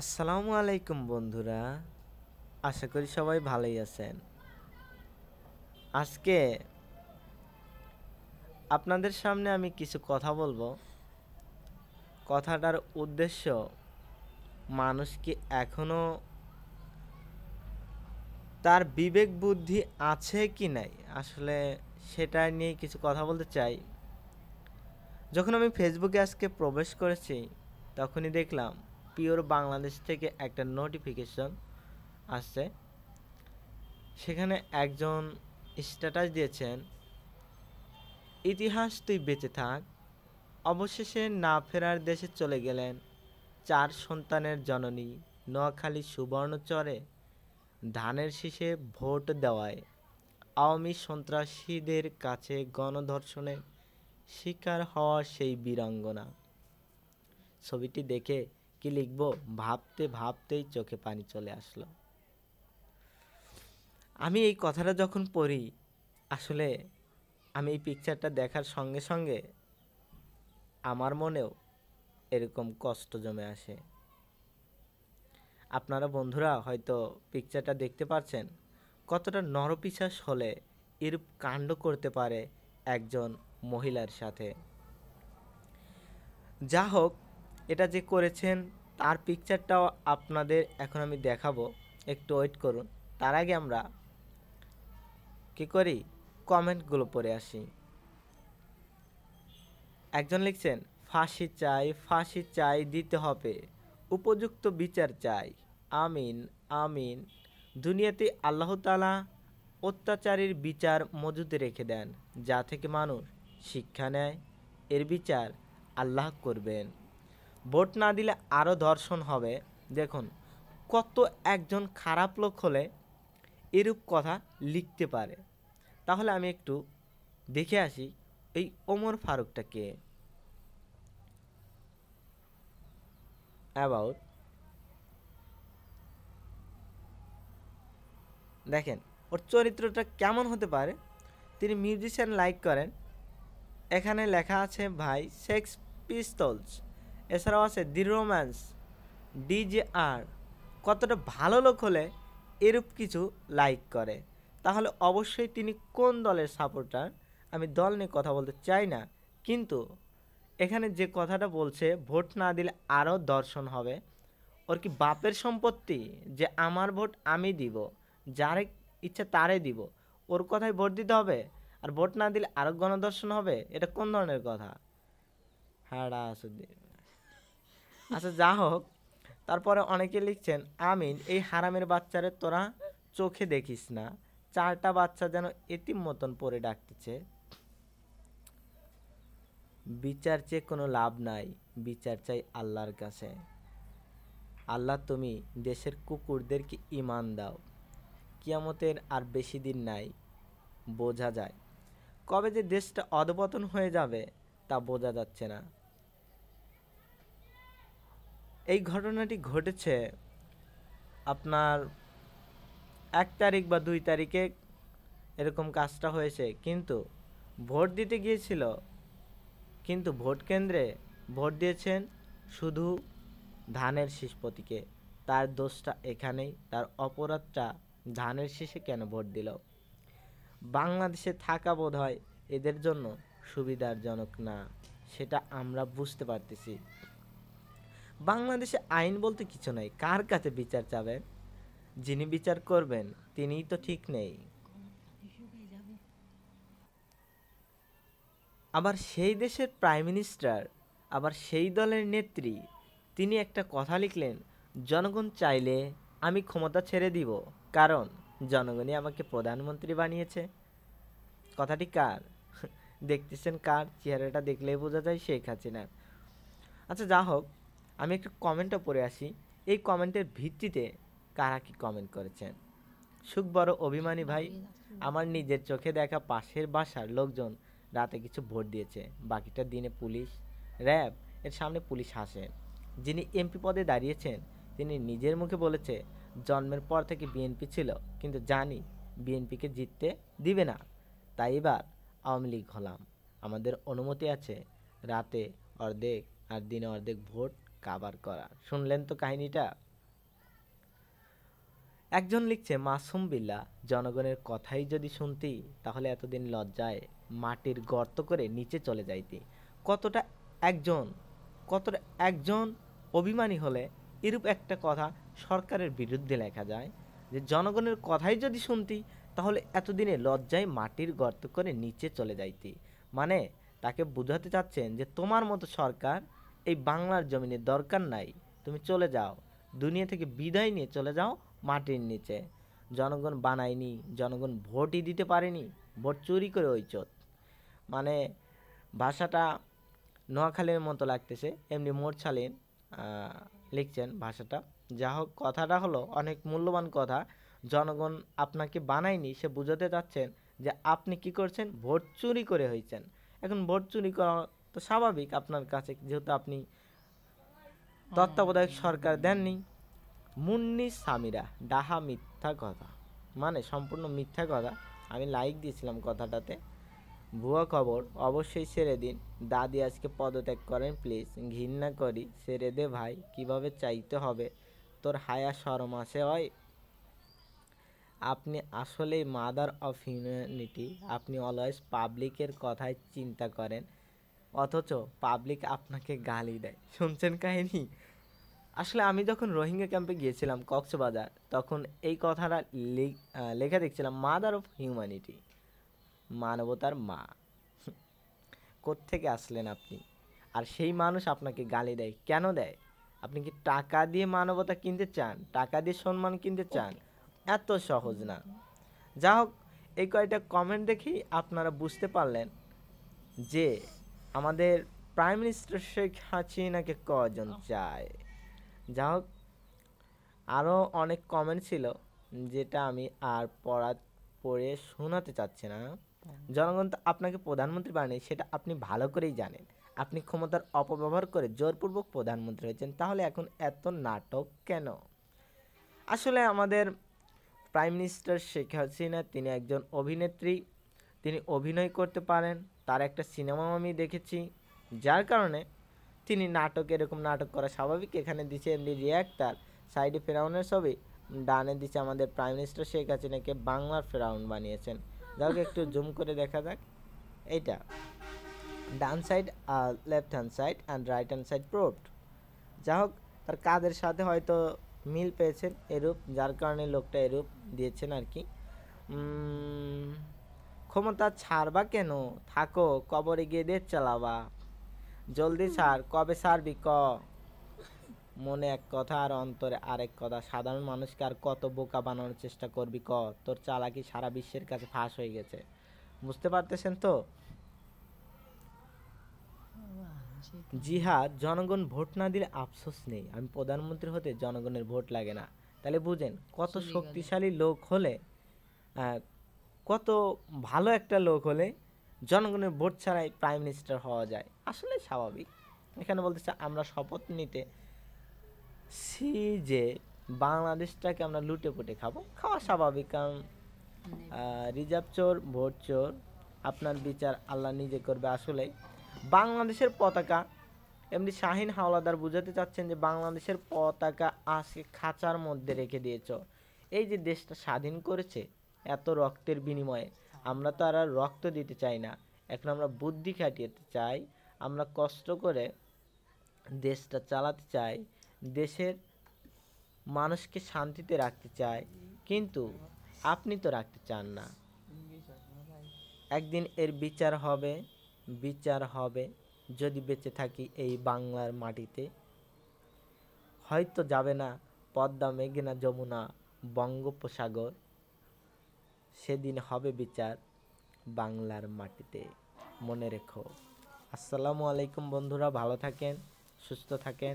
আসসালামু আলাইকুম বন্ধুরা। আশা করি সবাই ভালোই আছেন। আজকে আপনাদের সামনে আমি কিছু কথা বলব। কথাটার উদ্দেশ্য, মানুষ কি এখনও তার বিবেক বুদ্ধি আছে কি নাই? আসলে সেটা নিয়ে কিছু কথা বলতে চাই। যখন আমি ফেসবুকে আজকে প্রবেশ করেছি, তখনই দেখলাম পিওর বাংলাদেশ থেকে একটা নোটিফিকেশন আসছে। সেখানে একজন স্ট্যাটাস দিয়েছেন, ইতিহাস তুই বেঁচে থাক, অবশেষে না ফেরার দেশে চলে গেলেন চার সন্তানের জননী, নোয়াখালী সুবর্ণচরে ধানের শীষে ভোট দেওয়ায়। আওয়ামী সন্ত্রাসীদের কাছে গণধর্ষণের শিকার হওয়া সেই বীরাঙ্গনা। ছবিটি দেখে কি লিখব? ভাবতে ভাবতেই চোখে পানি চলে আসলো। আমি এই কথাটা যখন পড়ি, আসলে আমি এই পিকচারটা দেখার সঙ্গে সঙ্গে আমার মনেও এরকম কষ্ট জমে আসে। আপনারা বন্ধুরা হয়তো পিকচারটা দেখতে পাচ্ছেন কতটা নরপিশাস হলে এরূপ কাণ্ড করতে পারে একজন মহিলার সাথে। যা হোক এটা যে করেছেন, তার পিকচারটাও আপনাদের এখন আমি দেখাবো। একটু ওয়েট করুন। তার আগে আমরা কি করি? কমেন্টগুলো পড়ে আসি। একজন লিখছেন, ফাঁসি চাই ফাঁসি চাই, দিতে হবে। উপযুক্ত বিচার চাই। আমিন আমিন। দুনিয়াতে আল্লাহ তালা অত্যাচারীর বিচার মজুদে রেখে দেন, যা থেকে মানুষ শিক্ষা নেয়। এর বিচার আল্লাহ করবেন। ভোট না দিলে আরও ধর্ষণ হবে। দেখুন, কত একজন খারাপ লোক হলে এরূপ কথা লিখতে পারে। তাহলে আমি একটু দেখে আসি এই ওমর ফারুকটা কে। অ্যাবাউট দেখেন, ওর চরিত্রটা কেমন হতে পারে? তিনি মিউজিশিয়ান লাইক করেন। এখানে লেখা আছে, ভাই, সেক্স পিস্তলস। এছাড়াও আছে দি রোম্যান্স ডিজে আর। কতটা ভালো লোক হলে এরূপ কিছু লাইক করে। তাহলে অবশ্যই তিনি কোন দলের সাপোর্টার? আমি দল নিয়ে কথা বলতে চাই না। কিন্তু এখানে যে কথাটা বলছে, ভোট না দিলে আরও দর্শন হবে। ওর কি বাপের সম্পত্তি? যে আমার ভোট আমি দিব, যারে ইচ্ছা তারে দিব, ওর কথায় ভোট দিতে হবে? আর ভোট না দিলে আরও গণদর্শন হবে? এটা কোন ধরনের কথা? হ্যাঁ আচ্ছা যা হোক। তারপরে অনেকে লিখছেন, আমিন, এই হারামের বাচ্চারে তোরা চোখে দেখিস না। চারটা বাচ্চা যেন এতিম মতন পরে ডাকতেছে। বিচার চেয়ে কোনো লাভ নাই। বিচার চাই আল্লাহর কাছে। আল্লাহ, তুমি দেশের কুকুরদেরকে ইমান দাও। কিয়ামতের আর বেশি দিন নাই, বোঝা যায়। কবে যে দেশটা অধপতন হয়ে যাবে, তা বোঝা যাচ্ছে না। এই ঘটনাটি ঘটেছে আপনার এক তারিখ বা দুই তারিখে এরকম কাজটা হয়েছে। কিন্তু ভোট দিতে গিয়েছিল, কিন্তু ভোট কেন্দ্রে ভোট দিয়েছেন শুধু ধানের শীষ প্রতীকে তার দোষটা এখানেই, তার অপরাধটা ধানের শীষে কেন ভোট দিল? বাংলাদেশে থাকা বোধ হয় এদের জন্য সুবিধারজনক না, সেটা আমরা বুঝতে পারতেছি। বাংলাদেশে আইন বলতে কিছু নাই। কার কাছে বিচার চাবেন? যিনি বিচার করবেন, তিনিই তো ঠিক নেই। আবার সেই দেশের প্রাইম মিনিস্টার আবার সেই দলের নেত্রী, তিনি একটা কথা লিখলেন, জনগণ চাইলে আমি ক্ষমতা ছেড়ে দিব। কারণ, জনগণই আমাকে প্রধানমন্ত্রী বানিয়েছে। কথাটি কার? দেখতেছেন কার? চেহারাটা দেখলেই বোঝা যায় শেখ হাসিনার। আচ্ছা যা হোক আমি একটু কমেন্টও পড়ে আসি। এই কমেন্টের ভিত্তিতে কারা কি কমেন্ট করেছেন? সুখ বড় অভিমানী ভাই, আমার নিজের চোখে দেখা পাশের বাসার লোকজন রাতে কিছু ভোট দিয়েছে, বাকিটা দিনে পুলিশ, র্যাব, এর সামনে পুলিশ হাসে। যিনি এমপি পদে দাঁড়িয়েছেন, তিনি নিজের মুখে বলেছে, জন্মের পর থেকে বিএনপি ছিল, কিন্তু জানি বিএনপিকে জিততে দিবে না। তাই এবার আওয়ামী লীগ হলাম। আমাদের অনুমতি আছে, রাতে অর্ধেক আর দিনে অর্ধেক ভোট কাবার করা। শুনলেন তো কাহিনীটা? একজন লিখছে, মাসুম বিল্লা, জনগণের কথাই যদি শুনতি, তাহলে এতদিন লজ্জায় মাটির গর্ত করে নিচে চলে যাইতি। কতটা একজন কতটা একজন অভিমানী হলে এরূপ একটা কথা সরকারের বিরুদ্ধে লেখা যায়, যে জনগণের কথাই যদি শুনতি, তাহলে এতদিনে লজ্জায় মাটির গর্ত করে নিচে চলে যাইতি। মানে তাকে বোঝাতে চাচ্ছেন যে তোমার মতো সরকার এই বাংলার জমিনে দরকার নাই। তুমি চলে যাও। দুনিয়া থেকে বিদায় নিয়ে চলে যাও মাটির নিচে। জনগণ বানায়নি, জনগণ ভোটই দিতে পারেনি, ভোট চুরি করে ওই চোত মানে ভাষাটা নোয়াখালীর মতো লাগতেছে, এমনি মোরছালীন লিখছেন ভাষাটা। যা হোক, কথাটা হলো অনেক মূল্যবান কথা। জনগণ আপনাকে বানায়নি, সে বুঝাতে চাচ্ছেন যে আপনি কি করছেন? ভোট চুরি করে হয়েছেন এখন ভোট চুরি করা তো স্বাভাবিক আপনার কাছে যেহেতু আপনি তত্ত্বাবধায়ক সরকার দেননি। মুন্নি সামিরা ডাহা মিথ্যা কথা। মানে সম্পূর্ণ মিথ্যা কথা। আমি লাইক দিয়েছিলাম কথাটাতে। ভুয়া খবর অবশ্যই ছেড়ে দিন। দাদি আজকে পদত্যাগ করেন প্লিজ ঘৃণা করি ছেড়ে দে ভাই। কীভাবে চাইতে হবে? তোর হায়া শরম আছে হয় আপনি আসলেই মাদার অফ হিউম্যানিটি আপনি অলওয়েজ পাবলিকের কথাই চিন্তা করেন। অথচ পাবলিক আপনাকে গালি দেয়। শুনছেন কাহিনী? আসলে আমি যখন রোহিঙ্গা ক্যাম্পে গিয়েছিলাম কক্সবাজার তখন এই কথাটা লেখা দেখছিলাম মাদার অফ হিউম্যানিটি মানবতার মা। কোত্থেকে আসলেন আপনি? আর সেই মানুষ আপনাকে গালি দেয় কেন দেয়? আপনি কি টাকা দিয়ে মানবতা কিনতে চান? টাকা দিয়ে সম্মান কিনতে চান? এত সহজ না। যা হোক এই কয়টা কমেন্ট দেখেই আপনারা বুঝতে পারলেন যে আমাদের প্রাইম মিনিস্টার শেখ হাসিনাকে কজন চায়? যা হোক আরও অনেক কমেন্ট ছিল যেটা আমি আর পড়া পড়ে শোনাতে চাচ্ছি না। জনগণ তো আপনাকে প্রধানমন্ত্রী বানিয়ে সেটা আপনি ভালো করেই জানেন। আপনি ক্ষমতার অপব্যবহার করে জোরপূর্বক প্রধানমন্ত্রী হয়েছেন তাহলে এখন এত নাটক কেন? আসলে আমাদের প্রাইম মিনিস্টার শেখ হাসিনা তিনি একজন অভিনেত্রী। তিনি অভিনয় করতে পারেন তার একটা সিনেমাও আমি দেখেছি, যার কারণে তিনি নাটক, এরকম নাটক করা স্বাভাবিক। এখানে দিচ্ছে এমনি রিয়াক্টার সাইডে ফেরাউনের ছবি, ডানে দিচ্ছে আমাদের প্রাইম মিনিস্টার শেখ হাসিনাকে বাংলার ফেরাউন বানিয়েছেন। যাকে একটু জুম করে দেখা যাক। এইটা, ডান side R left hand side and right hand side proved যা হোক, তার কাজের সাথে হয়তো মিল পেয়েছেন এরূপ, যার কারণে লোকটা এরূপ দিয়েছেন আর কি। ক্ষমতা ছাড়বা কেন? থাকো কবরে গিয়ে দেশ চালাবা। জলদি ছাড় কবে ছাড়বি ক? মনে এক কথা আর অন্তরে আরেক কথা। সাধারণ মানুষকে আর কত বোকা বানানোর চেষ্টা করবি ক? তোর চালাকি সারা বিশ্বের কাছে ফাঁস হয়ে গেছে। বুঝতে পারতেছেন তো? জিহাদ জনগণ ভোট না দিলে আফসোস নেই। আমি প্রধানমন্ত্রী হতে জনগণের ভোট লাগে না। তাহলে বুঝেন কত শক্তিশালী লোক হলে কত ভালো একটা লোক হলে জনগণের ভোট ছাড়াই প্রাইম মিনিস্টার হওয়া যায়। আসলে স্বাভাবিক। এখানে বলতে বলতেছে, আমরা শপথ নিতে সি যে বাংলাদেশটাকে আমরা লুটে পুটে খাব, খাওয়া স্বাভাবিক। কারণ রিজার্ভ চোর, ভোট চোর, আপনার বিচার আল্লাহ নিজে করবে আসলেই। বাংলাদেশের পতাকা, এমনি শাহিন হাওলাদার বুঝাতে চাচ্ছেন যে বাংলাদেশের পতাকা আজকে খাঁচার মধ্যে রেখে দিয়েছ। এই যে দেশটা স্বাধীন করেছে এত রক্তের বিনিময়ে। আমরা তো আর রক্ত দিতে চাই না। এখন আমরা বুদ্ধি খাটিয়ে চাই, আমরা কষ্ট করে দেশটা চালাতে চাই, দেশের মানুষকে শান্তিতে রাখতে চাই, কিন্তু আপনি তো রাখতে চান না। একদিন এর বিচার হবে বিচার হবে, যদি বেঁচে থাকি এই বাংলার মাটিতে। হয়তো যাবে না পদ্মা মেঘনা যমুনা বঙ্গোপসাগর। সেদিন হবে বিচার বাংলার মাটিতে। মনে রেখো। আসসালামু আলাইকুম বন্ধুরা ভালো থাকেন সুস্থ থাকেন।